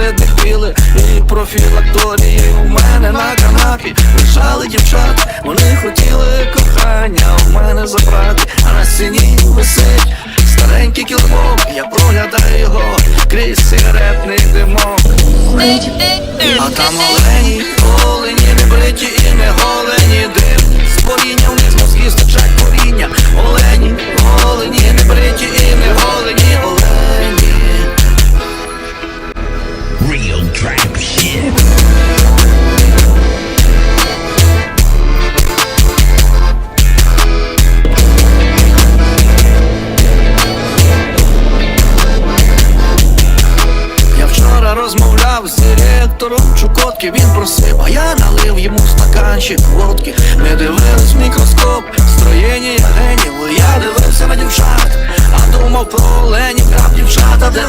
не дебіли і профілакторії. У мене на канапі лежали дівчат, вони хотіли кохання у мене забрати, а на стіні висить старенький кілок, я проглядаю його крізь сигаретний димок. А там олені, олені, не бриті розмовляв з директором Чукотки. Він просив, а я налив йому стаканчик водки. Ми дивились в мікроскоп, строєння генів Я дивився на дівчат, а думав про оленів прав дівчата, де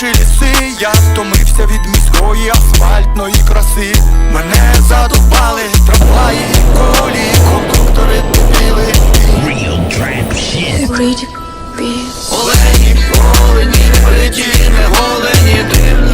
колючі ліси, я втомився від міської асфальтної краси. Мене задовбали трамваї і колі, кондуктори тупіли. Олені, олені, приділи, голені, дим